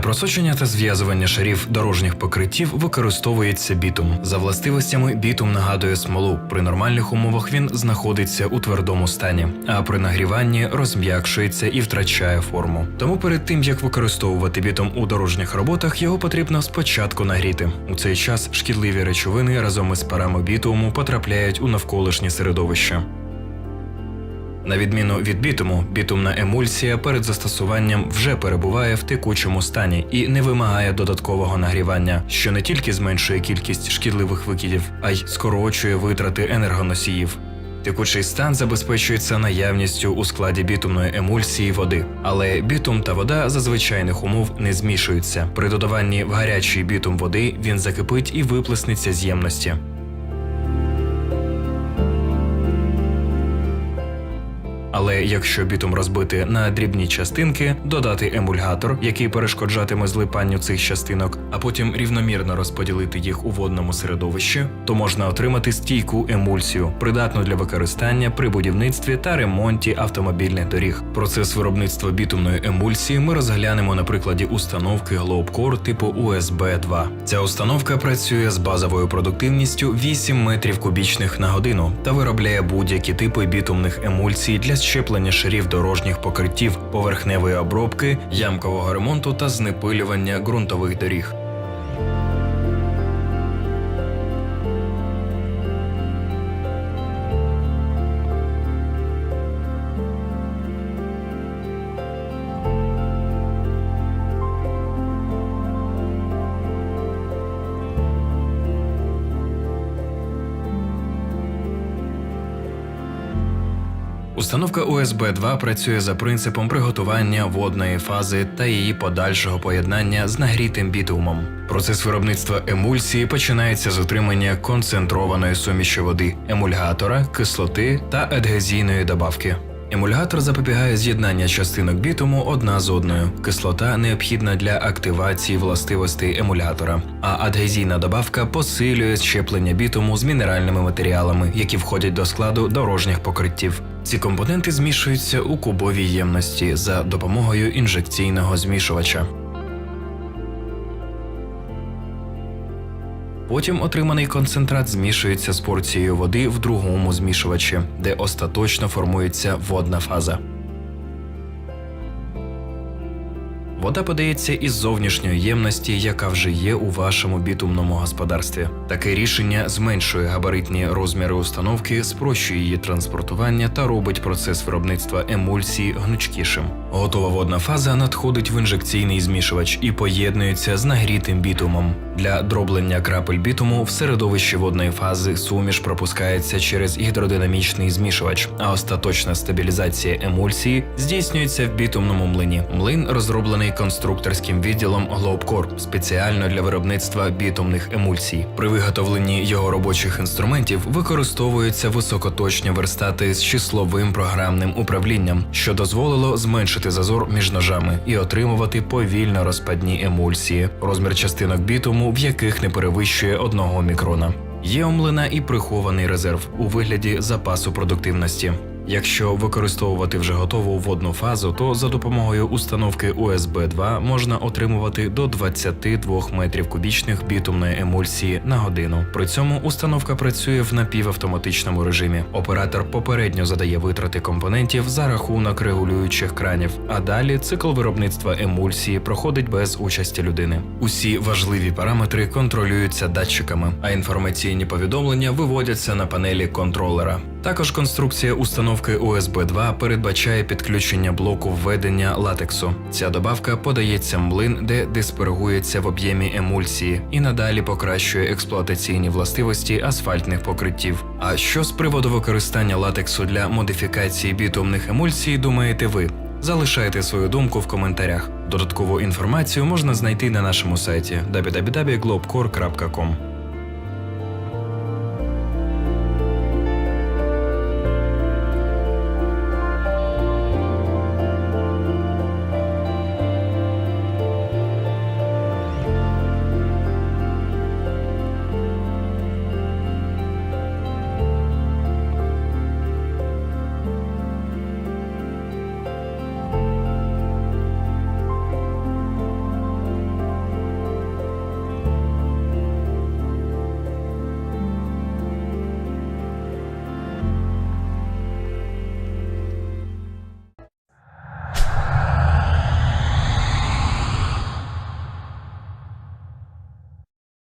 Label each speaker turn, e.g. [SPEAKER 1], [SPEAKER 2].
[SPEAKER 1] просочення та зв'язування шарів дорожніх покриттів використовується бітум. За властивостями бітум нагадує смолу. При нормальних умовах він знаходиться у твердому стані, а при нагріванні розм'якшується і втрачає форму. Тому перед тим як використовувати бітум у дорожніх роботах, його потрібно спочатку нагріти. У цей час шкідливі речовини разом із парами бітуму потрапляють у навколишнє середовище. На відміну від бітуму, бітумна емульсія перед застосуванням вже перебуває в текучому стані і не вимагає додаткового нагрівання, що не тільки зменшує кількість шкідливих викидів, а й скорочує витрати енергоносіїв. Текучий стан забезпечується наявністю у складі бітумної емульсії води, але бітум та вода за звичайних умов не змішуються. При додаванні в гарячий бітум води він закипить і виплеснеться з ємності. Але якщо бітум розбити на дрібні частинки, додати емульгатор, який перешкоджатиме злипанню цих частинок, а потім рівномірно розподілити їх у водному середовищі, то можна отримати стійку емульсію, придатну для використання при будівництві та ремонті автомобільних доріг. Процес виробництва бітумної емульсії ми розглянемо на прикладі установки Globcore типу USB 2. Ця установка працює з базовою продуктивністю 8 метрів кубічних на годину та виробляє будь-які типи бітумних емульсій для щеплення шарів дорожніх покриттів, поверхневої обробки, ямкового ремонту та знепилювання ґрунтових доріг. Установка USB 2 працює за принципом приготування водної фази та її подальшого поєднання з нагрітим бітумом. Процес виробництва емульсії починається з отримання концентрованої суміші води, емульгатора, кислоти та адгезійної добавки. Емульгатор запобігає з'єднання частинок бітуму одна з одною. Кислота необхідна для активації властивостей емульгатора, а адгезійна добавка посилює щеплення бітуму з мінеральними матеріалами, які входять до складу дорожніх покриттів. Ці компоненти змішуються у кубовій ємності за допомогою інжекційного змішувача. Потім отриманий концентрат змішується з порцією води в другому змішувачі, де остаточно формується водна фаза. Вода подається із зовнішньої ємності, яка вже є у вашому бітумному господарстві. Таке рішення зменшує габаритні розміри установки, спрощує її транспортування та робить процес виробництва емульсії гнучкішим. Готова водна фаза надходить в інжекційний змішувач і поєднується з нагрітим бітумом. Для дроблення крапель бітуму в середовищі водної фази суміш пропускається через гідродинамічний змішувач, а остаточна стабілізація емульсії здійснюється в бітумному млині. Млин розроблений конструкторським відділом Globcore спеціально для виробництва бітумних емульсій. При виготовленні його робочих інструментів використовуються високоточні верстати з числовим програмним управлінням, що дозволило зменшити зазор між ножами і отримувати повільно розпадні емульсії, розмір частинок бітуму, в яких не перевищує одного мікрона. Є омлина і прихований резерв у вигляді запасу продуктивності. Якщо використовувати вже готову водну фазу, то за допомогою установки USB 2 можна отримувати до 22 метрів кубічних бітумної емульсії на годину. При цьому установка працює в напівавтоматичному режимі. Оператор попередньо задає витрати компонентів за рахунок регулюючих кранів, а далі цикл виробництва емульсії проходить без участі людини. Усі важливі параметри контролюються датчиками, а інформаційні повідомлення виводяться на панелі контролера. Також конструкція установки USB 2 передбачає підключення блоку введення латексу. Ця добавка подається млин, де диспергується в об'ємі емульсії і надалі покращує експлуатаційні властивості асфальтних покриттів. А що з приводу використання латексу для модифікації бітумних емульсій, думаєте ви? Залишайте свою думку в коментарях. Додаткову інформацію можна знайти на нашому сайті www.globcore.com.